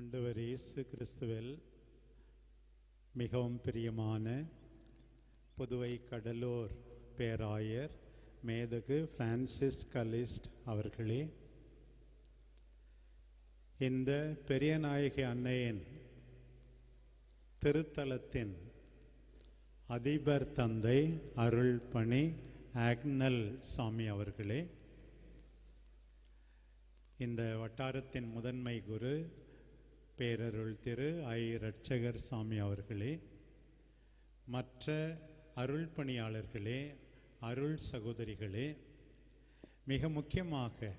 ஆண்டவர் இயேசு கிறிஸ்துவில் மிகவும் பிரியமான புதுவை கடலூர் பேராயர் மேதகு பிரான்சிஸ் கலிஸ்ட் அவர்களே இந்த பெரியநாயகி அன்னையின் திருத்தலத்தின் அதிபர் தந்தை அருள் பணி ஆக்னல் சாமி அவர்களே இந்த வட்டாரத்தின் முதன்மை குரு பேரருள் திரு ஐ. ரட்சகர் சாமி அவர்களே மற்ற அருள் பணியாளர்களே அருள் சகோதரிகளே மிக முக்கியமாக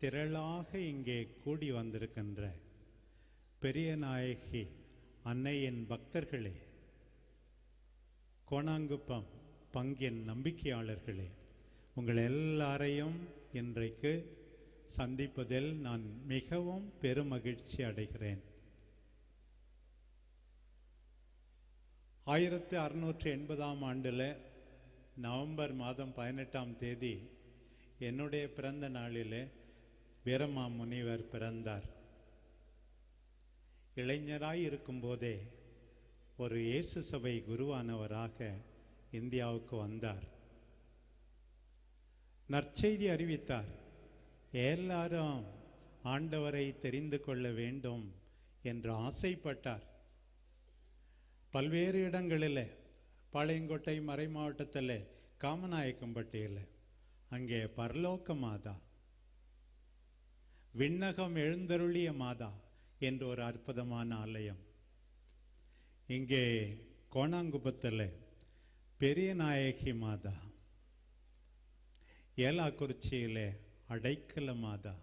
திரளாக இங்கே கூடி வந்திருக்கின்ற பெரிய நாயகி அன்னையின் பக்தர்களே கோணாங்குப்பம் பங்கின் நம்பிக்கையாளர்களே உங்கள் எல்லாரையும் இன்றைக்கு சந்திப்பதில் நான் மிகவும் பெருமகிழ்ச்சி அடைகிறேன். ஆயிரத்தி அறுநூற்றி எண்பதாம் ஆண்டில் நவம்பர் மாதம் பதினெட்டாம் தேதி என்னுடைய பிறந்த நாளில் வீரமா முனிவர் பிறந்தார். இளைஞராய் இருக்கும்போதே ஒரு இயேசு சபை குருவானவராக இந்தியாவுக்கு வந்தார். நற்செய்தி அறிவித்தார். எல்லாரும் ஆண்டவரை தெரிந்து கொள்ள வேண்டும் என்று ஆசைப்பட்டார். பல்வேறு இடங்களில் பாளையங்கோட்டை மறை மாவட்டத்தில் காமநாயக்கம்பட்டியில் அங்கே பரலோக்க மாதா விண்ணகம் எழுந்தருளிய மாதா என்ற ஒரு அற்புதமான ஆலயம். இங்கே கோணாங்குப்பத்தில் பெரிய நாயகி மாதா ஏலாக்குறிச்சியில் அடைக்கல மாதா.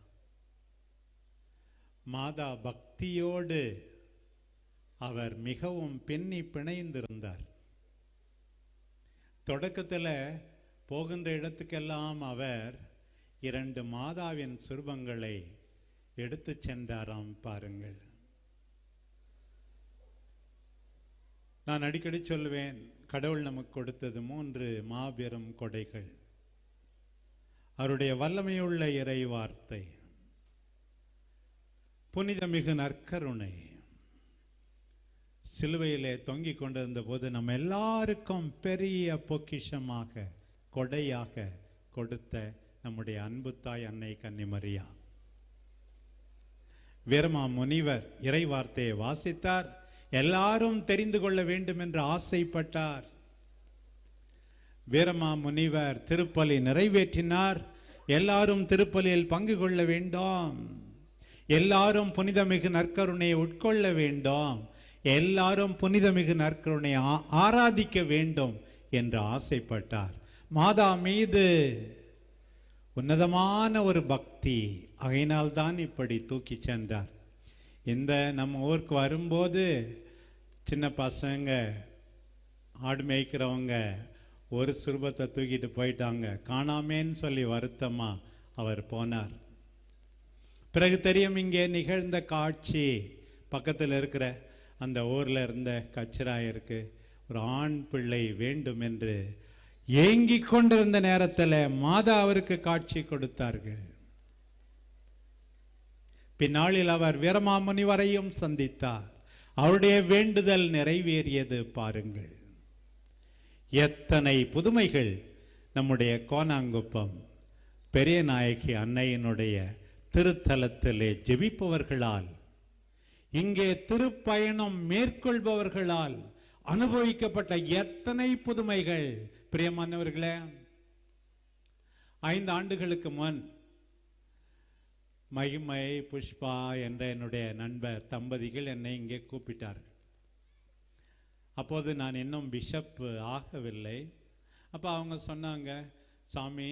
மாதா பக்தியோடு அவர் மிகவும் பின்னி பிணைந்திருந்தார். தொடக்கத்தில் போகின்ற இடத்துக்கெல்லாம் அவர் இரண்டு மாதாவின் சுருபங்களை எடுத்து சென்றாராம் பாருங்கள். நான் அடிக்கடி சொல்லுவேன் கடவுள் நமக்கு கொடுத்தது மூன்று மாபெரும் கொடைகள். அவருடைய வல்லமையுள்ள இறை வார்த்தை புனிதமிகு நற்கருணை. சிலுவையிலே தொங்கிக் கொண்டிருந்த போது நம்ம எல்லாருக்கும் பெரிய பொக்கிஷமாக கொடையாக கொடுத்த நம்முடைய அன்பு தாய் அன்னை கன்னிமரியா. வீரமா முனிவர் இறை வார்த்தையை வாசித்தார். எல்லாரும் தெரிந்து கொள்ள வேண்டும் என்று ஆசைப்பட்டார். வீரமா முனிவர் திருப்பலி நிறைவேற்றினார். எல்லாரும் திருப்பலியில் பங்கு கொள்ள வேண்டும். எல்லாரும் புனிதமிகு நற்கருணையை உட்கொள்ள வேண்டும். எல்லாரும் புனிதமிகு நற்கருணையை ஆ- ஆராதிக்க வேண்டும் என்று ஆசைப்பட்டார். மாதா மீது உன்னதமான ஒரு பக்தி அகையினால்தான் இப்படி தூக்கி சென்றார். இந்த நம்ம ஊருக்கு வரும்போது சின்ன பசங்க ஆடு மேய்க்கிறவங்க ஒரு சுரூபத்தை தூக்கிட்டு போயிட்டாங்க. காணாமேன்னு சொல்லி வருத்தமா அவர் போனார். பிறகு தெரியும் இங்கே நிகழ்ந்த காட்சி. பக்கத்தில் இருக்கிற அந்த ஊரில் இருந்த கச்சிராயருக்கு ஒரு ஆண் பிள்ளை வேண்டும் என்று ஏங்கிக் கொண்டிருந்த நேரத்தில் மாதா அவருக்கு காட்சி கொடுத்தார்கள். பின்னாளில் அவர் வீரமாமுனிவரையும் சந்தித்தார். அவருடைய வேண்டுதல் நிறைவேறியது பாருங்கள். எத்தனை புதுமைகள் நம்முடைய கோனாங்குப்பம் பெரிய நாயகி அன்னையினுடைய திருத்தலத்திலே ஜெபிப்பவர்களால் இங்கே திருப்பயணம் மேற்கொள்பவர்களால் அனுபவிக்கப்பட்ட எத்தனை புதுமைகள். பிரியமானவர்களே ஐந்து ஆண்டுகளுக்கு முன் மகிமை புஷ்பா என்ற என்னுடைய நண்பர் தம்பதிகள் என்னை இங்கே கூப்பிட்டார்கள். அப்போது நான் இன்னும் பிஷப் ஆகவில்லை. அப்போ அவங்க சொன்னாங்க சாமி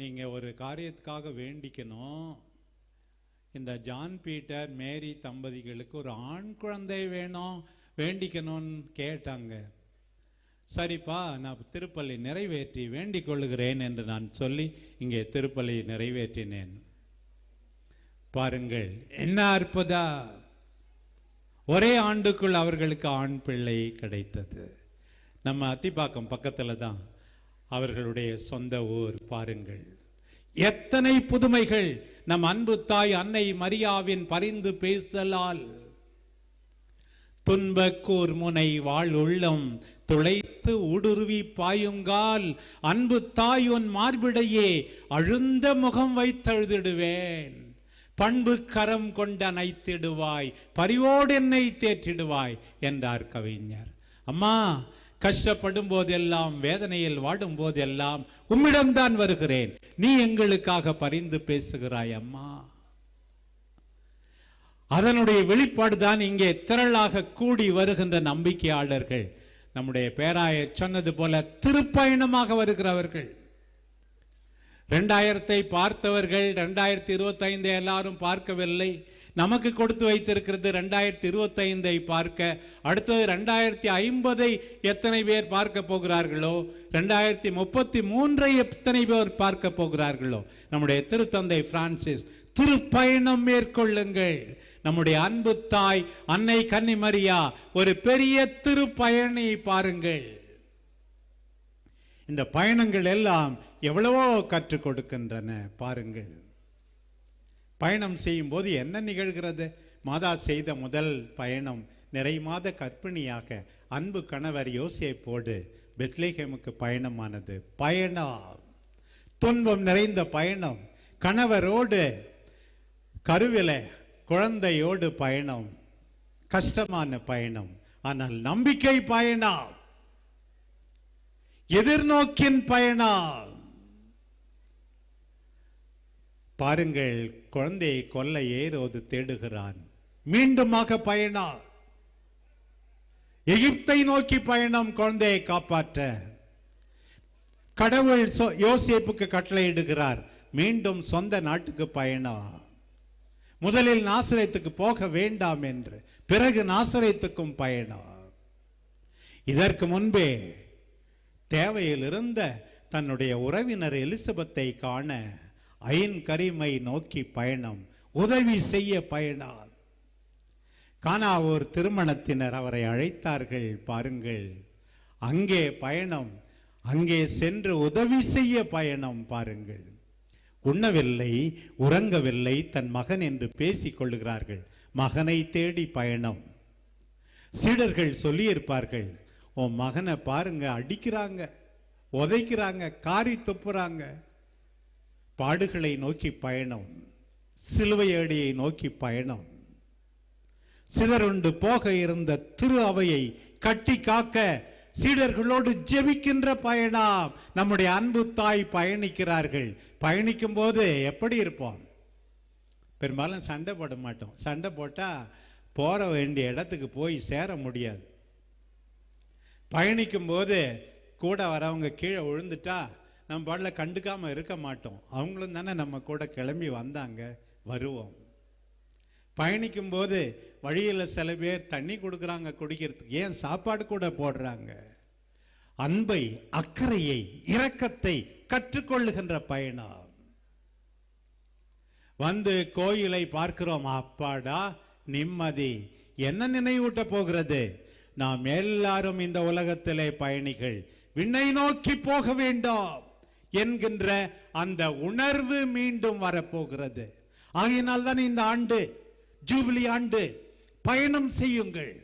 நீங்கள் ஒரு காரியத்துக்காக வேண்டிக்கணும். இந்த ஜான் பீட்டர் மேரி தம்பதிகளுக்கு ஒரு ஆண் குழந்தை வேணும் வேண்டிக்கணும்னு கேட்டாங்க. சரிப்பா நான் திருப்பள்ளி நிறைவேற்றி வேண்டிக் கொள்ளுகிறேன் என்று நான் சொல்லி இங்கே திருப்பள்ளி நிறைவேற்றினேன். பாருங்கள் என்ன அற்புதா ஒரே ஆண்டுக்குள் அவர்களுக்கு ஆண் பிள்ளை கிடைத்தது. நம்ம அத்திப்பாக்கம் பக்கத்தில் தான் அவர்களுடைய சொந்த ஊர் பாருங்கள். எத்தனை புதுமைகள் நம் அன்பு தாய் அன்னை மரியாவின் பரிந்து பேசுதலால். துன்பக்கூர் முனை வாழ் உள்ளம் துளைத்து ஊடுருவி பாயுங்கால் அன்பு தாய் உன் மார்பிடையே அழுந்த முகம் வைத்தழுதிடுவேன். பண்பு கரம் கொண்ட நைத்திடுவாய் பரிவோடு என்னை தேற்றிடுவாய் என்றார் கவிஞர். அம்மா கஷ்டப்படும் போதெல்லாம் வேதனையில் வாடும் போதெல்லாம் உம்மிடம்தான் வருகிறேன். நீ எங்களுக்காக பரிந்து பேசுகிறாய் அம்மா. அதனுடைய வெளிப்பாடு தான் இங்கே திரளாக கூடி வருகின்ற நம்பிக்கையாளர்கள். நம்முடைய பேராய சொன்னது போல திருப்பயணமாக வருகிறவர்கள். ரெண்டாயிரத்தை பார்த்தவர்கள் ரெண்டாயிரத்தி இருபத்தைந்தை எல்லாரும் பார்க்கவில்லை. நமக்கு கொடுத்து வைத்திருக்கிறது ரெண்டாயிரத்தி இருபத்தைந்தை பார்க்க. அடுத்தது ரெண்டாயிரத்தி ஐம்பதை எத்தனை பேர் பார்க்க போகிறார்களோ? ரெண்டாயிரத்தி முப்பத்தி மூன்றை எத்தனை பேர் பார்க்க போகிறார்களோ? நம்முடைய திருத்தந்தை பிரான்சிஸ் திருப்பயணம் மேற்கொள்ளுங்கள். நம்முடைய அன்பு தாய் அன்னை கன்னிமரியா ஒரு பெரிய திருப்பயணி பாருங்கள். இந்த பயணங்கள் எல்லாம் எவ்வளவோ கற்றுக் கொடுக்கின்றன பாருங்கள். பயணம் செய்யும் போது என்ன நிகழ்கிறது? மாதா செய்த முதல் பயணம் நிறை மாத கற்பிணியாக அன்பு கணவர் யோசியைப்போடு பெத்லேஹேமுக்கு பயணமானது. பயணம். துன்பம் நிறைந்த பயணம். கணவரோடு கருவில குழந்தையோடு பயணம். கஷ்டமான பயணம். ஆனால் நம்பிக்கை பயணம். எதிர்நோக்கின் பயணம். பாருங்கள் குழந்தையை கொல்ல ஏரோது தேடுகிறான். மீண்டுமாக பயணம். எகிப்தை நோக்கி பயணம் குழந்தையை காப்பாற்ற. கடவுள் யோசிப்புக்கு கட்டளையிடுகிறார் மீண்டும் சொந்த நாட்டுக்கு பயணம். முதலில் நாசரேத்துக்கு போக வேண்டாம் என்று பிறகு நாசரேத்துக்கும் பயணம். இதற்கு முன்பே தேவையில் இருந்த தன்னுடைய உறவினர் எலிசபெத்தை காண ஐன் கரிமை நோக்கி பயணம் உதவி செய்ய பயணம் கானாவூர் திருமணத்தினர் அவரை அழைத்தார்கள் பாருங்கள். அங்கே பயணம் அங்கே சென்று உதவி செய்ய பயணம் பாருங்கள். உண்ணவில்லை உறங்கவில்லை தன் மகன் என்று பேசிக் கொள்கிறார்கள் மகனை தேடி பயணம். சீடர்கள் சொல்லியிருப்பார்கள் உன் மகனை பாருங்க அடிக்கிறாங்க உதைக்கிறாங்க காரி துப்புறாங்க. பாடுகளை நோக்கி பயணம் சிலுவையடியை நோக்கி பயணம். சிதறுண்டு போக இருந்த திரு அவையை கட்டி காக்க சீடர்களோடு ஜெபிக்கின்ற பயணம். நம்முடைய அன்பு தாய் பயணிக்கிறார்கள். பயணிக்கும் போது எப்படி இருப்போம்? பெரும்பாலும் சண்டை போட மாட்டோம். சண்டை போட்டால் போற வேண்டிய இடத்துக்கு போய் சேர முடியாது. பயணிக்கும் போது கூட வரவங்க கீழே விழுந்துட்டா நம்ம பாடல கண்டுக்காம இருக்க மாட்டோம். அவங்களும் தானே நம்ம கூட கிளம்பி வந்தாங்க. வருவோம். பயணிக்கும் போது வழியில் சில பேர் தண்ணி கொடுக்குறாங்க குடிக்கிறதுக்கு. ஏன் சாப்பாடு கூட போடுறாங்க? அன்பை அக்கறையை இரக்கத்தை கற்றுக்கொள்ளுகின்ற பயணம். வந்து கோயிலை பார்க்கிறோம். அப்பாடா நிம்மதி. என்ன நினைவூட்ட போகிறது? நாம் எல்லாரும் இந்த உலகத்திலே பயணிகள் விண்ணை நோக்கி போக வேண்டாம். என்கின்ற அந்த உணர்வு மீண்டும் வரப்போகிறது. ஆகையினால் தான் இந்த ஆண்டு ஜூபிலி ஆண்டு பயணம் செய்யுங்கள்.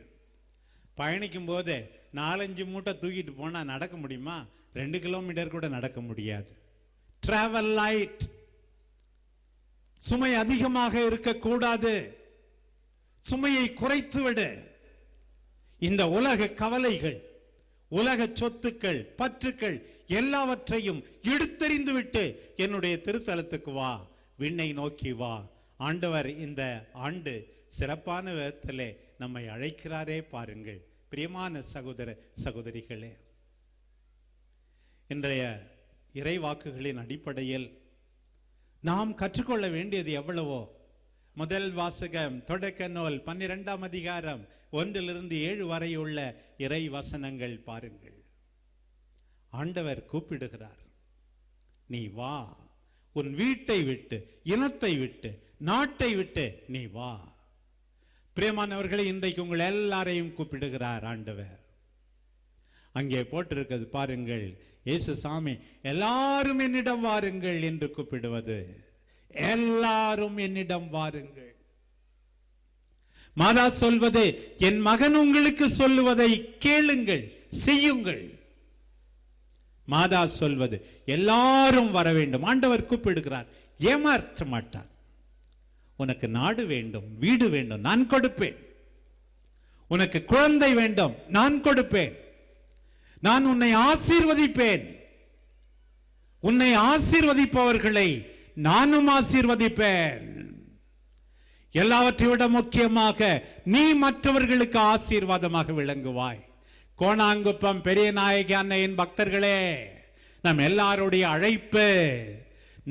பயணிக்கும் போது நாலஞ்சு மூட்டை தூக்கிட்டு போனால் நடக்க முடியுமா? ரெண்டு கிலோமீட்டர் கூட நடக்க முடியாது. டிராவல் லைட் சுமை அதிகமாக இருக்கக்கூடாது. சுமையை குறைத்து விடு இந்த உலக கவலைகள் உலக சொத்துக்கள் பற்றுக்கள் எல்லாவற்றையும் எடுத்தெறிந்து விட்டு என்னுடைய திருத்தலத்துக்கு வா விண்ணை நோக்கி வா. ஆண்டவர் இந்த ஆண்டு சிறப்பான விதத்திலே நம்மை அழைக்கிறாரே பாருங்கள். பிரியமான சகோதர சகோதரிகளே இன்றைய இறைவாக்குகளின் அடிப்படையில் நாம் கற்றுக்கொள்ள வேண்டியது எவ்வளவோ? முதல் வாசகம் தொடக்க நூல் பன்னிரெண்டாம் அதிகாரம் ஒன்றிலிருந்து ஏழு வரை உள்ள இறை வசனங்கள் பாருங்கள். ஆண்டவர் கூப்பிடுகிறார் நீ வா உன் வீட்டை விட்டு இனத்தை விட்டு நாட்டை விட்டு நீ வா. பிரியமானவர்களை இன்றைக்கு உங்கள் எல்லாரையும் கூப்பிடுகிறார் ஆண்டவர். அங்கே போட்டிருக்கிறது பாருங்கள் இயேசு சாமி எல்லாரும் என்னிடம் வாருங்கள் என்று கூப்பிடுவது. எல்லாரும் என்னிடம் வாருங்கள். மாதா சொல்வது என் மகன் உங்களுக்கு சொல்லுவதை கேளுங்கள் செய்யுங்கள். மாதா சொல்வது எல்லாரும் வர வேண்டும். ஆண்டவர் கூப்பிடுகிறார் ஏமாற்ற மாட்டார். உனக்கு நாடு வேண்டும் வீடு வேண்டும் நான் கொடுப்பேன். உனக்கு குழந்தை வேண்டும் நான் கொடுப்பேன். நான் உன்னை ஆசீர்வதிப்பேன். உன்னை ஆசீர்வதிப்பவர்களை நானும் ஆசீர்வதிப்பேன். எல்லாவற்றை விட முக்கியமாக நீ மற்றவர்களுக்கு ஆசீர்வாதமாக விளங்குவாய். கோணாங்குப்பம் பெரிய நாயகி அன்னையின் பக்தர்களே நம் எல்லாருடைய அழைப்பு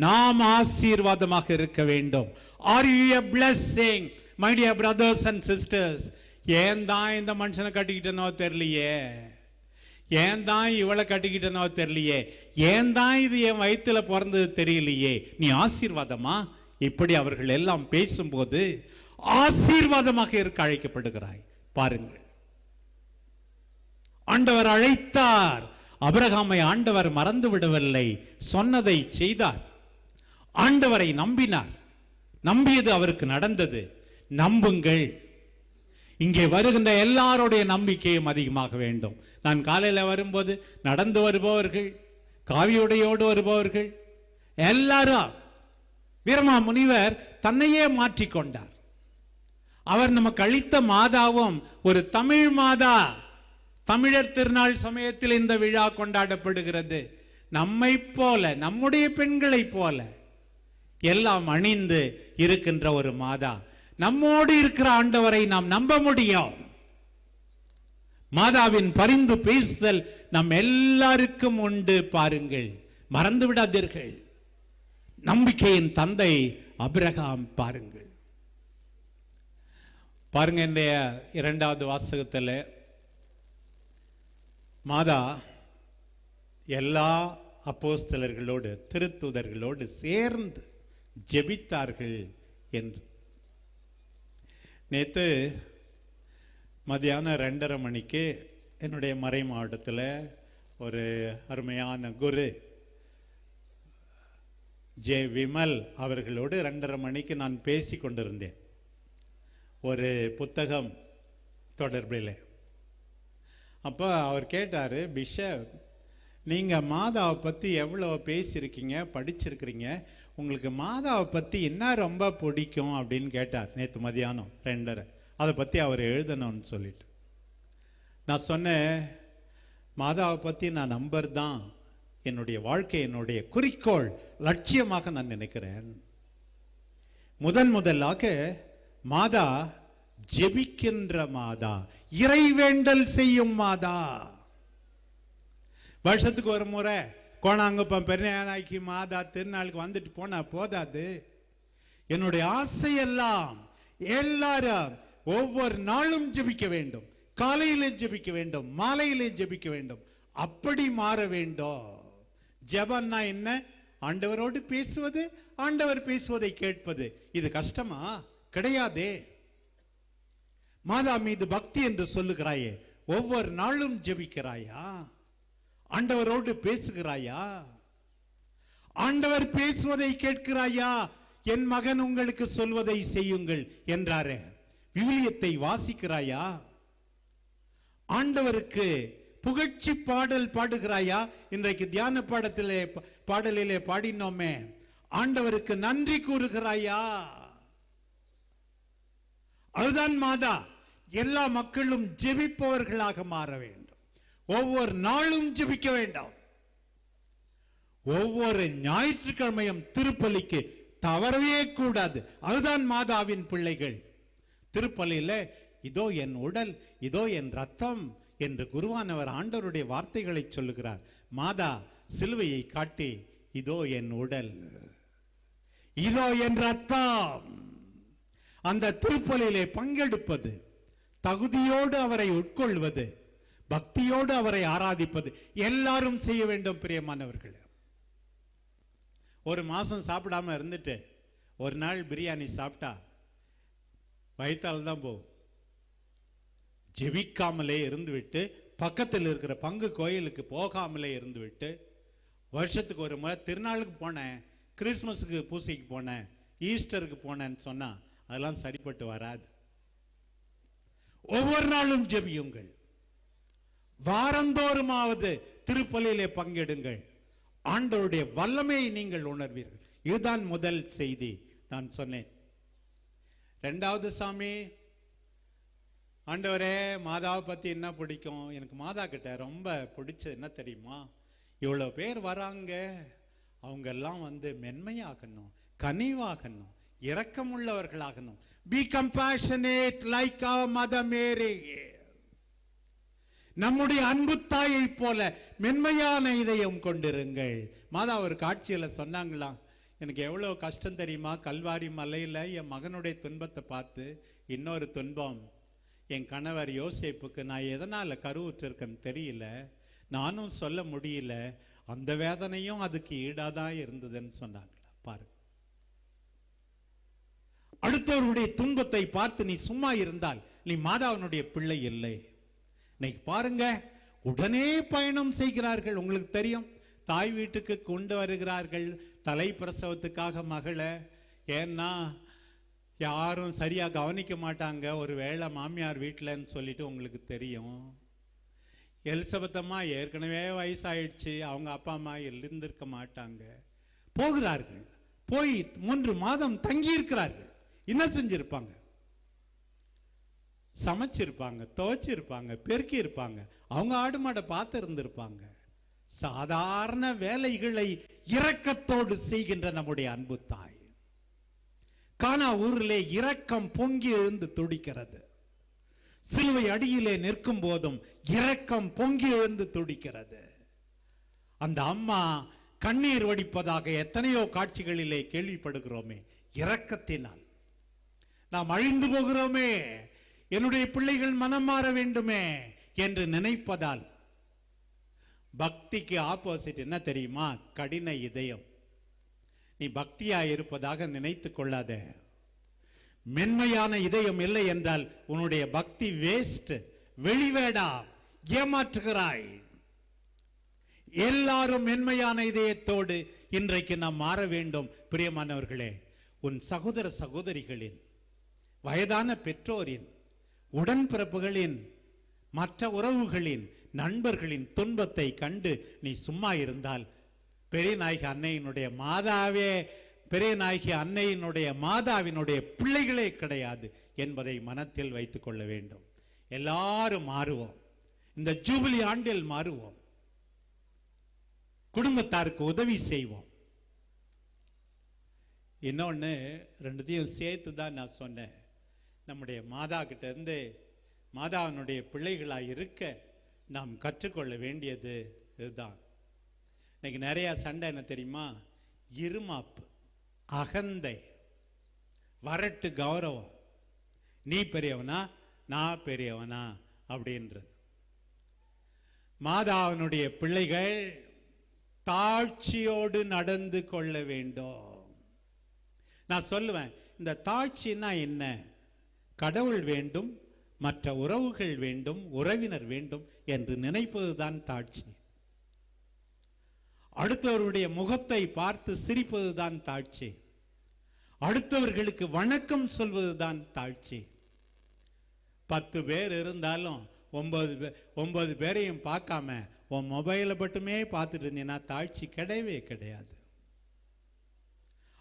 நாம் ஆசீர்வாதமாக இருக்க வேண்டும். Are you a blessing my dear brothers and sisters ஏன் தான் இந்த மனுஷனை கட்டிக்கிட்டனோ தெரியலையே. ஏன் தான் இவளை கட்டிக்கிட்டனோ தெரியலையே. ஏன் தான் இது என் வயிற்றுல பிறந்தது தெரியலையே. நீ ஆசீர்வாதமா? இப்படி அவர்கள் எல்லாம் பேசும்போது ஆசீர்வாதமாக இருக்க அழைக்கப்படுகிறாய். பாருங்கள். ஆண்டவர் அழைத்தார். அபிரகாமை ஆண்டவர் மறந்து விடவில்லை. சொன்னதை செய்தார். ஆண்டவரை நம்பினார். நம்பியது அவருக்கு நடந்தது. நம்புங்கள். இங்கே வருகின்ற எல்லாருடைய நம்பிக்கையும் அதிகமாக வேண்டும். நான் காலையில் வரும்போது நடந்து வருபவர்கள் காவியுடையோடு வருபவர்கள் எல்லாரும் வீரமா முனிவர் தன்னையே மாற்றிக்கொண்டார். அவர் நமக்கு அளித்த மாதாவும் ஒரு தமிழ் மாதா. தமிழர் திருநாள் சமயத்தில் இந்த விழா கொண்டாடப்படுகிறது. நம்மை போல நம்முடைய பெண்களைப் போல எல்லாம் அணிந்து இருக்கின்ற ஒரு மாதா. நம்மோடு இருக்கிற ஆண்டவரை நாம் நம்ப முடியும். மாதாவின் பரிந்து பேசுதல் நம் எல்லாருக்கும் உண்டு. பாருங்கள் மறந்து விடாதீர்கள் நம்பிக்கையின் தந்தை அபிரகாம் பாருங்கள். பாருங்க இன்றைய இரண்டாவது வாசகத்தில். மாதா எல்லா அப்போஸ்தலர்களோடு திருத்துதர்களோடு சேர்ந்து ஜெபித்தார்கள் என்று. நேற்று மதியானம் ரெண்டரை மணிக்கு என்னுடைய மறை மாவட்டத்தில் ஒரு அருமையான குரு ஜே விமல் அவர்களோடு ரெண்டரை மணிக்கு நான் பேசி கொண்டிருந்தேன் ஒரு புத்தகம் தொடர்பில். அப்போ அவர் கேட்டார் பிஷப் நீங்கள் மாதாவை பற்றி எவ்வளோ பேசியிருக்கீங்க படிச்சிருக்கிறீங்க? உங்களுக்கு மாதாவை பற்றி என்ன ரொம்ப பிடிக்கும்? அப்படின்னு கேட்டார். நேற்று மதியானம் ரெண்டரை. அதை பற்றி அவர் எழுதணும்னு சொல்லிட்டு. நான் சொன்னேன் மாதாவை பற்றி நான் நம்பர் தான் என்னுடைய வாழ்க்கை என்னுடைய குறிக்கோள் லட்சியமாக நான் நினைக்கிறேன். முதன் முதலாக மாதா ஜெபிக்கின்ற மாதா இறைவேண்டல் செய்யும் மாதா. வருஷத்துக்கு ஒரு முறை கோணாங்கப்பம் பெருநாயக்கி மாதா திருநாளுக்கு வந்துட்டு போனா போதாது. என்னுடைய ஆசையெல்லாம் எல்லாரும் ஒவ்வொரு நாளும் ஜெபிக்க வேண்டும். காலையிலே ஜெபிக்க வேண்டும் மாலையிலே ஜெபிக்க வேண்டும். அப்படி மாற வேண்டும். ஜெபம்னா என்ன? ஆண்டவரோடு பேசுவது ஆண்டவர் பேசுவதை கேட்பது. இது கஷ்டமா? கிடையாதே. மாதா மீது பக்தி என்று சொல்லுகிறாயே ஒவ்வொரு நாளும் ஜெபிக்கிறாயா? ஆண்டவரோடு பேசுகிறாயா? ஆண்டவர் பேசுவதை கேட்கிறாயா? என் மகன் உங்களுக்கு சொல்வதை செய்யுங்கள் என்றாரே. விவிலியத்தை வாசிக்கிறாயா? ஆண்டவருக்கு புகழ்ச்சி பாடல் பாடுகிறாயா? இன்றைக்கு தியான பாடத்திலே பாடலிலே பாடினோமே. ஆண்டவருக்கு நன்றி கூறுகிறாயா? அதுதான் மாதா எல்லா மக்களும் ஜெபிப்பவர்களாக மாற வேண்டும். ஒவ்வொரு நாளும் ஜெபிக்க வேண்டாம். ஒவ்வொரு ஞாயிற்றுக்கிழமையும் திருப்பலிக்கு தவறவே கூடாது. அதுதான் மாதாவின் பிள்ளைகள் திருப்பலியில இதோ என் உடல் இதோ என் ரத்தம் என்று குருவானவர் ஆண்டவருடைய வார்த்தைகளை சொல்லுகிறார். மாதா சிலுவையை காட்டி இதோ என் உடல். இதோ என் ரத்தம். அந்த திருப்பலியிலே பங்கெடுப்பது தகுதியோடு அவரை உட்கொள்வது பக்தியோடு அவரை ஆராதிப்பது எல்லாரும் செய்ய வேண்டும் பிரியமானவர்களே. ஒரு மாசம் சாப்பிடாம இருந்துட்டு ஒரு நாள் பிரியாணி சாப்பிட்டா வயிற்றால் தான் போகும். ஜெபிக்காமலே இருந்துவிட்டு பக்கத்தில் இருக்கிற பங்கு கோயிலுக்கு போகாமலே இருந்துவிட்டு வருஷத்துக்கு ஒரு முறை திருநாளுக்கு போனேன் கிறிஸ்மஸுக்கு பூசைக்கு போனேன் ஈஸ்டருக்கு போனேன்னு சொன்னா அதெல்லாம் சரிப்பட்டு வராது. ஒவ்வொரு நாளும் ஜெபியுங்கள். வாரந்தோறுமாவது திருப்பலியிலே பங்கெடுங்கள். ஆண்டவருடைய வல்லமையை நீங்கள் உணர்வீர்கள். இதுதான் முதல் செய்தி நான் சொன்னேன். ரெண்டாவது சாமி ஆண்டவரே மாதாவை பற்றி என்ன பிடிக்கும்? எனக்கு மாதா கிட்ட ரொம்ப பிடிச்சது என்ன தெரியுமா? இவ்வளோ பேர் வராங்க. அவங்க எல்லாம் வந்து மென்மையாகணும் கனிவாகணும் இரக்கமுள்ளவர்களாகணும். Be compassionate like our mother Mary நம்முடைய அன்பு தாயை போல மென்மையான இதயம் கொண்டிருங்கள். மாதா ஒரு காட்சியில் சொன்னாங்களாம் எனக்கு எவ்வளோ கஷ்டம் தெரியுமா? கல்வாரி மலையில் என் மகனுடைய துன்பத்தை பார்த்து இன்னொரு துன்பம். என் கணவர் யோசிப்புக்கு நான் எதனால் கருவுற்றிருக்கேன்னு தெரியல. நானும் சொல்ல முடியல. அந்த வேதனையும் அதுக்கு ஈடாக தான் இருந்ததுன்னு சொன்னாங்களா? பாரு. அடுத்தவருடைய துன்பத்தை பார்த்து நீ சும்மா இருந்தால் நீ மாதாவனுடைய பிள்ளை இல்லை. இன்னைக்கு பாருங்க உடனே பயணம் செய்கிறார்கள். உங்களுக்கு தெரியும் தாய் வீட்டுக்கு கொண்டு வருகிறார்கள். தலை பிரசவத்துக்காக மகளை. ஏன்னா யாரும் சரியாக கவனிக்க மாட்டாங்க. ஒரு வேளை மாமியார் வீட்டிலன்னு சொல்லிட்டு உங்களுக்கு தெரியும். எலிசபெத்தம்மா ஏற்கனவே வயசாயிடுச்சு. அவங்க அப்பா அம்மா எழுந்திருக்க மாட்டாங்க. போகிறார்கள். போய் மூன்று மாதம் தங்கி இருக்கிறார்கள் என்ன செஞ்சிருப்பாங்க? சமைச்சிருப்பாங்க துவைச்சிருப்பாங்க பெருக்கி இருப்பாங்க அவங்க ஆடு மாடை பார்த்து இருந்திருப்பாங்க. சாதாரண வேலைகளை இரக்கத்தோடு செய்கின்ற நம்முடைய அன்பு தாய். கானா ஊரிலே இரக்கம் பொங்கி எழுந்து துடிக்கிறது. சிலுவை அடியிலே நிற்கும் போதும் இரக்கம் பொங்கி எழுந்து துடிக்கிறது. அந்த அம்மா கண்ணீர் வடிப்பதாக எத்தனையோ காட்சிகளிலே கேள்விப்படுகிறோமே இரக்கத்தினால். நாம் அழிந்து போகிறோமே என்னுடைய பிள்ளைகள் மனம் மாற வேண்டுமே என்று நினைப்பதால் பக்திக்கு ஆப்போசிட் என்ன தெரியுமா? கடின இதயம். நீ பக்தியாக இருப்பதாக நினைத்து கொள்ளாத. மென்மையான இதயம் இல்லை என்றால் உன்னுடைய பக்தி வேஸ்ட் வெளிவேடா ஏமாற்றுகிறாய். எல்லாரும் மென்மையான இதயத்தோடு இன்றைக்கு நாம் மாற வேண்டும். பிரியமானவர்களே உன் சகோதர சகோதரிகளின் வயதான பெற்றோரின் உடன்பிறப்புகளின் மற்ற உறவுகளின் நண்பர்களின் துன்பத்தை கண்டு நீ சும்மா இருந்தால் பெரிய நாயகி அன்னையினுடைய மாதாவே பெரிய நாயகி அன்னையினுடைய மாதாவினுடைய பிள்ளைகளே கிடையாது என்பதை மனத்தில் வைத்து கொள்ள வேண்டும். எல்லாரும் மாறுவோம். இந்த ஜூபிலி ஆண்டில் மாறுவோம். குடும்பத்தாருக்கு உதவி செய்வோம். இன்னொன்று ரெண்டுத்தையும் சேர்த்து தான் நான் சொன்னேன். நம்முடைய மாதா கிட்டேருந்து மாதாவினுடைய பிள்ளைகளாக இருக்க நாம் கற்றுக்கொள்ள வேண்டியது இதுதான். இன்னைக்கு நிறையா சண்டை என்ன தெரியுமா? இருமாப்பு அகந்தை வரட்டு கௌரவம். நீ பெரியவனா நான் பெரியவனா அப்படின்றது. மாதாவினுடைய பிள்ளைகள் தாழ்ச்சியோடு நடந்து கொள்ள வேண்டும். நான் சொல்லுவேன் இந்த தாழ்ச்சின்னா என்ன? கடவுள் வேண்டும் மற்ற உறவுகள் வேண்டும் உறவினர் வேண்டும் என்று நினைப்பதுதான் தாழ்ச்சி. அடுத்தவருடைய முகத்தை பார்த்து சிரிப்பதுதான் தாழ்ச்சி. அடுத்தவர்களுக்கு வணக்கம் சொல்வதுதான் தாழ்ச்சி. பத்து பேர் இருந்தாலும் ஒன்பது பே ஒன்பது பேரையும் பார்க்காம உன் மொபைலை மட்டுமே பார்த்துட்டு இருந்தீங்கன்னா தாழ்ச்சி கிடையவே கிடையாது.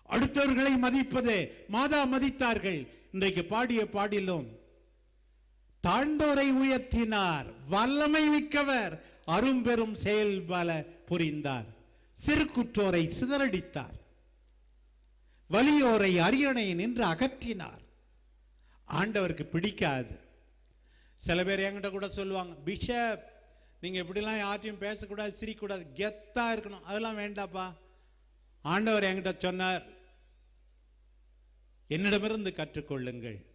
அடுத்தவர்களை மதிப்பது மாதா மதித்தார்கள். இன்றைக்கு பாடிய பாடிலும் தாழ்ந்தோரை உயர்த்தினார் வல்லமை மிக்கவர் அரும்பெரும் செயல் பல புரிந்தார். சிறுகுற்றோரை சிதறடித்தார். வலியோரை அரியணை நின்று அகற்றினார். ஆண்டவருக்கு பிடிக்காது. சில பேர் என்கிட்ட கூட சொல்லுவாங்க பிஷப் நீங்கள் இப்படிலாம் யார்ட்டையும் பேசக்கூடாது சிரிக்கக்கூடாது கெத்தா இருக்கணும் அதெல்லாம் வேண்டாப்பா. ஆண்டவர் என்கிட்ட சொன்னார் என்னிடமிருந்து கற்றுக்கொள்ளுங்கள்.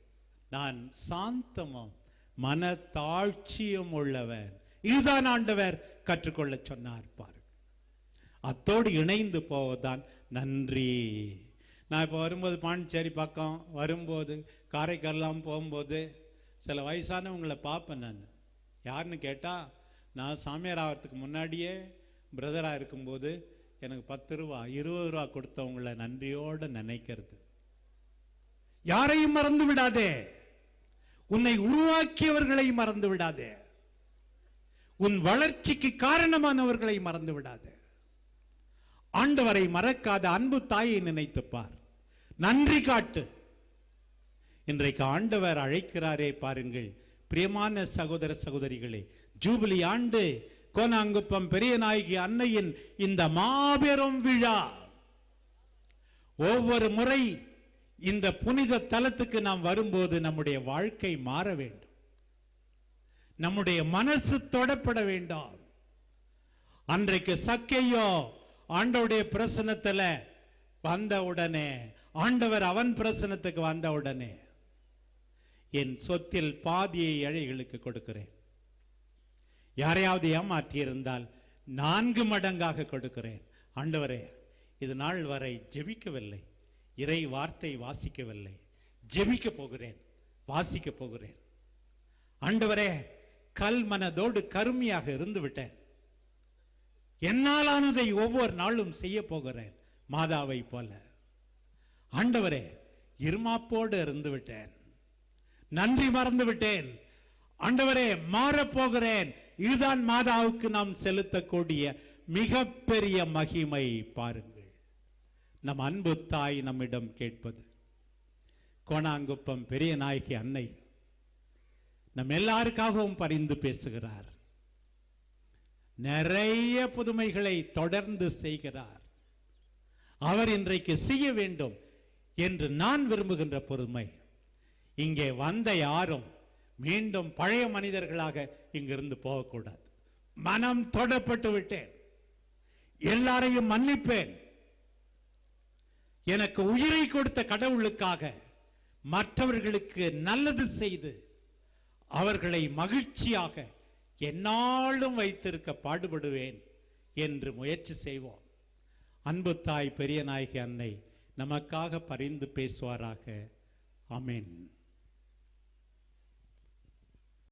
நான் சாந்தமும் மன தாழ்ச்சியும் உள்ளவன். இதுதான் ஆண்டவர் கற்றுக்கொள்ள சொன்னார் பாரு. அத்தோடு இணைந்து போவதுதான் நன்றி. நான் இப்போ வரும்போது பாண்டிச்சேரி பக்கம் வரும்போது காரைக்கால்லாம் போகும்போது சில வயசானவங்களை பார்ப்பேன் நான். யாருன்னு கேட்டால் நான் சாமியார் ஆகிறதுக்கு முன்னாடியே பிரதராக இருக்கும்போது எனக்கு பத்து ரூபா இருபது ரூபா கொடுத்தவங்கள நன்றியோடு நினைக்கிறது. யாரையும் மறந்து விடாதே. உன்னை உருவாக்கியவர்களை மறந்து விடாதே. உன் வளர்ச்சிக்கு காரணமானவர்களை மறந்து விடாதே. ஆண்டவரை மறக்காத அன்பு தாயை நினைத்துப்பார். நன்றி காட்டு. இன்றைக்கு ஆண்டவர் அழைக்கிறாரே பாருங்கள். பிரியமான சகோதர சகோதரிகளே ஜூபிலி ஆண்டு கோனாங்குப்பம் பெரிய நாயகி அன்னையின் இந்த மாபெரும் விழா. ஒவ்வொரு முறை இந்த புனித தலத்துக்கு நாம் வரும்போது நம்முடைய வாழ்க்கை மாற வேண்டும். நம்முடைய மனசு தொடப்பட வேண்டாம். அன்றைக்கு சக்கையோ ஆண்டவுடைய பிரசனத்துல வந்த உடனே ஆண்டவர் அவன் பிரசனத்துக்கு வந்த உடனே என் சொத்தில் பாதியை ஏழைகளுக்கு கொடுக்கிறேன். யாரையாவது ஏமாற்றி இருந்தால் நான்கு மடங்காக கொடுக்கிறேன். ஆண்டவரே இது நாள் வரை ஜெபிக்கவில்லை. இறை வார்த்தை வாசிக்கவில்லை. ஜெபிக்க போகிறேன். வாசிக்க போகிறேன். ஆண்டவரே கல் மனதோடு கருமையாக இருந்து விட்டேன் என்னாலானதை ஒவ்வொரு நாளும் செய்ய போகிறேன் மாதாவை போல. ஆண்டவரே இருமாப்போடு இருந்து விட்டேன் நன்றி மறந்து விட்டேன் ஆண்டவரே மாறப்போகிறேன் இதுதான் மாதாவுக்கு நாம் செலுத்தக்கூடிய மிகப்பெரிய மகிமை பாருங்கள். நம் அன்பு தாய் நம்மிடம் கேட்பது கோணாங்குப்பம் பெரிய நாயகி அன்னை நம் எல்லாருக்காகவும் பரிந்து பேசுகிறார். நிறைய புதுமைகளை தொடர்ந்து செய்கிறார். அவர் இன்றைக்கு செய்ய வேண்டும் என்று நான் விரும்புகின்ற பொறுமை. இங்கே வந்த யாரும் மீண்டும் பழைய மனிதர்களாக இங்கிருந்து போகக்கூடாது. மனம் தொடப்பட்டு விட்டேன். எல்லாரையும் மன்னிப்பேன். எனக்கு உயிரை கொடுத்த கடவுளுக்காக மற்றவர்களுக்கு நல்லது செய்து அவர்களை மகிழ்ச்சியாக என்னாலும் வைத்திருக்க பாடுபடுவேன் என்று முயற்சி செய்வோம். அன்பு தாய் பெரிய நாயகி அன்னை நமக்காக பரிந்து பேசுவாராக. அமேன்